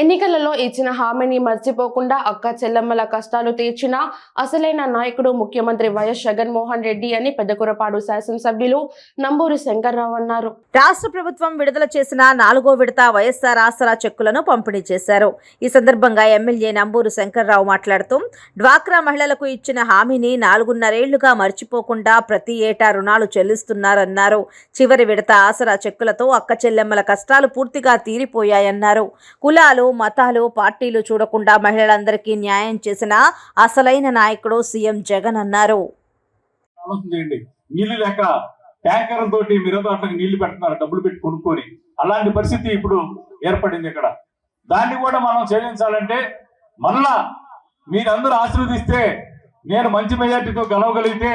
ఎన్నికలలో ఇచ్చిన హామీని మర్చిపోకుండా అక్క చెల్లెమ్మల కష్టాలు తీర్చిన అసలైన నాయకుడు ముఖ్యమంత్రి వైఎస్ జగన్మోహన్ రెడ్డి అని పెద్దకురపాడు శాసనసభ్యులు నంబూరి శంకర్రావు అన్నారు. రాష్ట్ర ప్రభుత్వం విడుదల చేసిన నాలుగో విడత వైఎస్ఆర్ ఆసరా చెక్కులను పంపిణీ చేశారు. ఈ సందర్భంగా ఎమ్మెల్యే నంబూరు శంకర్రావు మాట్లాడుతూ డ్వాక్రా మహిళలకు ఇచ్చిన హామీని నాలుగున్నరేళ్ళుగా మర్చిపోకుండా ప్రతి ఏటా రుణాలు చెల్లిస్తున్నారన్నారు. చివరి విడత ఆసరా చెక్కులతో అక్క చెల్లెమ్మల కష్టాలు పూర్తిగా తీరిపోయాయన్నారు. కులాలు మతాలు పార్టీలు చూడకుండా మహిళలందరికీ న్యాయం చేసిన అసలైన నాయకుడు సీఎం జగన్ అన్నారు. నీళ్ళు లేక ట్యాంకర్ తోటి మిరదాట్లకు నీళ్ళు పెడుతున్నారు డబ్బులు పెట్టి కొనుక్కొని. అలాంటి పరిస్థితి ఇప్పుడు ఏర్పడింది ఇక్కడ. దాన్ని కూడా మనం చెల్లించాలంటే మళ్ళా మీరందరూ ఆశీర్వదిస్తే నేను మంచి మెజార్టీతో గెలవగలిగితే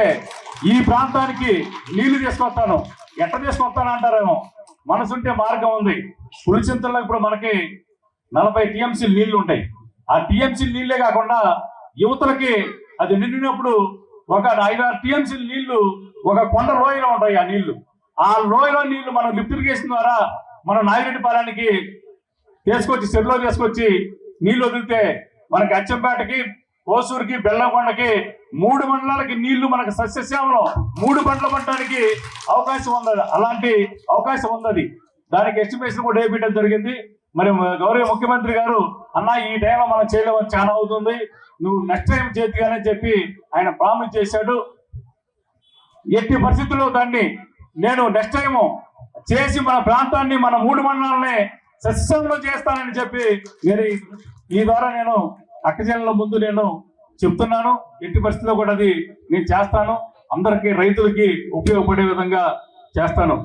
ఈ ప్రాంతానికి నీళ్ళు తీసుకొస్తాను. ఎట్ట తీసుకొస్తాను అంటారేమో మనసుంటే మార్గం ఉంది. పులిచింతల్లో ఇప్పుడు మనకి నలభై టీఎంసీ నీళ్ళు ఉంటాయి. ఆ టీఎంసీ నీళ్ళే కాకుండా యువతలకి అది నిండినప్పుడు ఒక ఐదారు టీఎంసీ నీళ్ళు ఒక కొండ లోయలో ఉంటాయి ఆ నీళ్ళు. ఆ లోయలో నీళ్ళు మనం లిఫ్ట్ ఇరిగేషన్ ద్వారా మనం నాగిరెడ్డి పాలెనికి తీసుకొచ్చి చెరువులో తీసుకొచ్చి నీళ్ళు వదిలితే మనకి అచ్చంపేటకి కోసూరుకి బెల్లంకొండకి మూడు మండలాలకి నీళ్ళు మనకి సస్యశ్యామలం. మూడు పంటలు పట్టడానికి అవకాశం ఉంది. అలాంటి అవకాశం ఉంది దానికి ఎస్టిమేషన్ కూడా వేయడం జరిగింది. మరి గౌరవ ముఖ్యమంత్రి గారు అన్న ఈ టైంలో మనం చేయడం చాలా అవుతుంది. నువ్వు నెక్స్ట్ టైం చేతిగానే చెప్పి ఆయన ప్రామిస్ చేశాడు. ఎట్టి పరిస్థితుల్లో దాన్ని నేను నెక్స్ట్ టైం చేసి మన ప్రాంతాన్ని మన మూడు మండలాలని సస్యంలో చేస్తానని చెప్పి నేను ఈ- ఈ ద్వారా నేను అక్కజనుల ముందు నేను చెప్తున్నాను. ఎట్టి పరిస్థితుల్లో కూడా అది నేను చేస్తాను. అందరికీ రైతులకి ఉపయోగపడే విధంగా చేస్తాను.